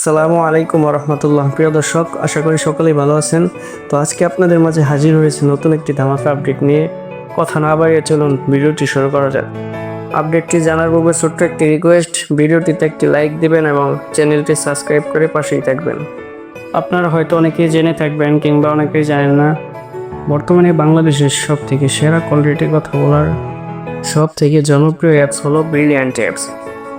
সালামু আলাইকুম রহমতুল্লাহ প্রিয় দর্শক, আশা করি সকলেই ভালো আছেন। তো আজকে আপনাদের মাঝে হাজির হয়েছে নতুন একটি ধামাকা আপডেট নিয়ে। কথা না বাড়িয়ে চলুন, ভিডিওটি শুরু করা যাক। আপডেটটি জানার পূর্বে ছোট্ট একটি রিকোয়েস্ট ভিডিওটিতে একটি লাইক দিবেন এবং চ্যানেলটি সাবস্ক্রাইব করে পাশেই থাকবেন। আপনারা হয়তো অনেকেই জেনে থাকবেন কিংবা অনেকেই জানেন না, বর্তমানে বাংলাদেশের সব থেকে সেরা কোয়ালিটির কথা বলার সব থেকে জনপ্রিয় অ্যাপস হলো ব্রিলিয়ান্ট অ্যাপস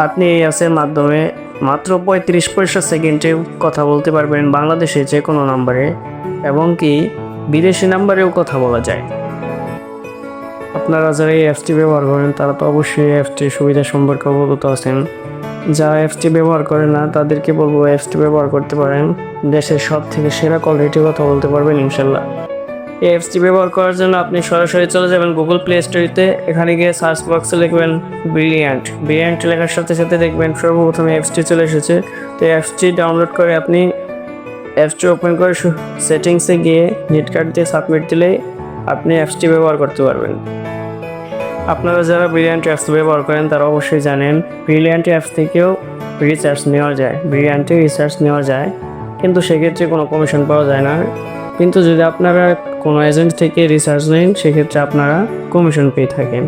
আপনি এই অ্যাপসের মাধ্যমে মাত্র পঁয়ত্রিশ পয়সা সেকেন্ডে কথা বলতে পারবেন বাংলাদেশে যে কোনো নাম্বারে, এবং কি বিদেশি নাম্বারেও কথা বলা যায়। আপনারা যারা এই অ্যাপসটি ব্যবহার করেন, তারা তো অবশ্যই এই অ্যাপসটির সুবিধা সম্পর্কে অবগত আছেন। যারা অ্যাপসটি ব্যবহার করে না, তাদেরকে বলব অ্যাপসটি ব্যবহার করতে পারেন। দেশের সব থেকে সেরা কোয়ালিটির কথা বলতে পারবেন ইনশাল্লাহ এই অ্যাপসটি ব্যবহার করার জন্য আপনি সরাসরি চলে যাবেন গুগল প্লে স্টোরিতে এখানে গিয়ে সার্চ বক্সে লিখবেন ব্রিলিয়ান্ট ব্রিলিয়ান্ট লেখার সাথে সাথে দেখবেন সর্বপ্রথমে অ্যাপসটি চলে এসেছে। তো অ্যাপসটি ডাউনলোড করে আপনি অ্যাপসটি ওপেন করে সেটিংসে গিয়ে নেট কার্ড দিয়ে সাবমিট দিলেই আপনি অ্যাপসটি ব্যবহার করতে পারবেন। আপনারা যারা ব্রিলিয়ান্ট অ্যাপস ব্যবহার করেন, তারা অবশ্যই জানেন ব্রিলিয়ান্ট অ্যাপস থেকেও রিচার্জ নেওয়া যায়। ব্রিলিয়ান্টে রিচার্জ নেওয়া যায়। কিন্তু সেক্ষেত্রে কোনো কমিশন পাওয়া যায় না। কিন্তু যদি আপনারা কোনো এজেন্ট থেকে রিসার্চ নেন, সেক্ষেত্রে আপনারা কমিশন পেয়ে থাকেন।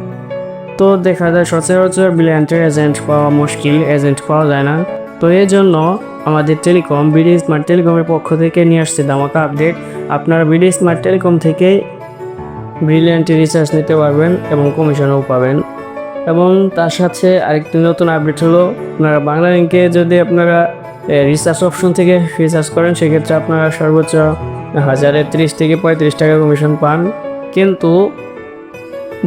তো দেখা যায় সচরাচর ব্রিলিয়ান্টের এজেন্ট পাওয়া মুশকিল এজেন্ট পাওয়া যায় না। তো এই জন্য আমাদের টেলিকম বিডি স্মার্ট টেলিকমের পক্ষ থেকে নিয়ে আসছে দামাকা আপডেট আপনারা বিডি স্মার্ট টেলিকম থেকে ব্রিলিয়ান্টে রিচার্জ নিতে পারবেন এবং কমিশনও পাবেন। এবং তার সাথে আরেকটি নতুন আপডেট হলো, আপনারা বাংলা লিঙ্কে যদি আপনারা রিচার্জ অপশন থেকে রিচার্জ করেন, সেক্ষেত্রে আপনারা সর্বোচ্চ হাজারে তিরিশ থেকে পঁয়ত্রিশ টাকা কমিশন পান। কিন্তু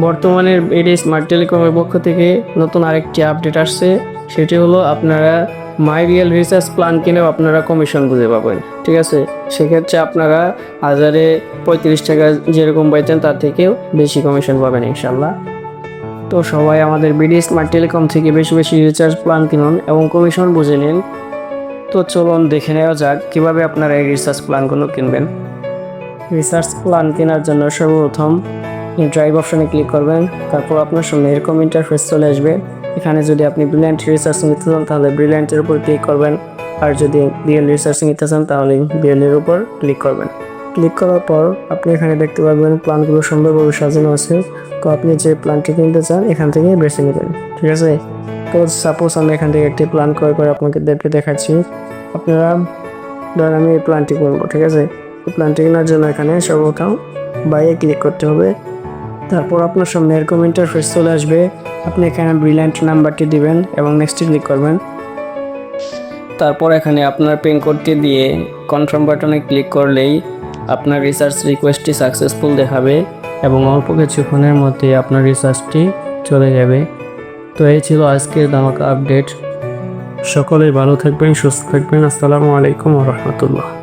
বর্তমানে এডি স্মার্ট টেলিকমের পক্ষ থেকে নতুন আরেকটি আপডেট আসছে। সেটি হলো আপনারা মাই রিয়েল রিচার্জ প্ল্যান কিনেও আপনারা কমিশন বুঝে পাবেন। ঠিক আছে? সেক্ষেত্রে আপনারা হাজারে পঁয়ত্রিশ টাকা যেরকম পাইতেন তার থেকেও বেশি কমিশন পাবেন ইনশাল্লাহ তো সবাই আমাদের বিডি স্মার্ট টেলিকম থেকে বেশি বেশি রিচার্জ প্ল্যান কিনুন এবং কমিশন বুঝে নিন। তো চলুন দেখে নেওয়া যাক কীভাবে আপনারা এই রিসার্চ প্ল্যানগুলো কিনবেন। রিসার্চ প্ল্যান কেনার জন্য সর্বপ্রথম ড্রাইভ অপশনে ক্লিক করবেন, তারপর আপনার সামনে এরকম ইন্টারফেস চলে আসবে। এখানে যদি আপনি ব্রিলিয়ান্ট রিসার্চ নিতে চান, তাহলে ব্রিলিয়ান্টের উপর ক্লিক করবেন। আর যদি বিএল রিসার্চ নিতে চান, তাহলে বিএলের উপর ক্লিক করবেন। ক্লিক করার পর আপনি এখানে দেখতে পারবেন প্ল্যানগুলো সুন্দরভাবে সাজানো আছে। তো আপনি যে প্ল্যানটি কিনতে চান, এখান থেকে বেছে নেবেন। ঠিক আছে? তো সাপোজ আমি এখান থেকে একটি প্ল্যান ক্রয় করে আপনাকে দেখে দেখাচ্ছি। আপনারা ধরেন আমি এই প্ল্যানটি করব, ঠিক আছে? প্ল্যানটি কেনার জন্য এখানে সর্বপ্রথম বাইয়ে ক্লিক করতে হবে। তারপর আপনার সামনে এরকম ইন্টারফেস চলে আসবে। আপনি এখানে ব্রিলিয়ান্ট নাম্বারটি দিবেন এবং নেক্সটে ক্লিক করবেন। তারপর এখানে আপনার পিন কোডটি দিয়ে কনফার্ম বাটনে ক্লিক করলেই আপনার রিসার্চ রিকোয়েস্টটি সাকসেসফুল দেখাবে এবং অল্প কিছুক্ষণের মধ্যে আপনার রিসার্চটি চলে যাবে। তো এই ছিল আজকের ধামাকা আপডেট। সকলে ভালো থাকবেন সুস্থ থাকবেন। আসসালামু আলাইকুম রহমতুল্লাহ।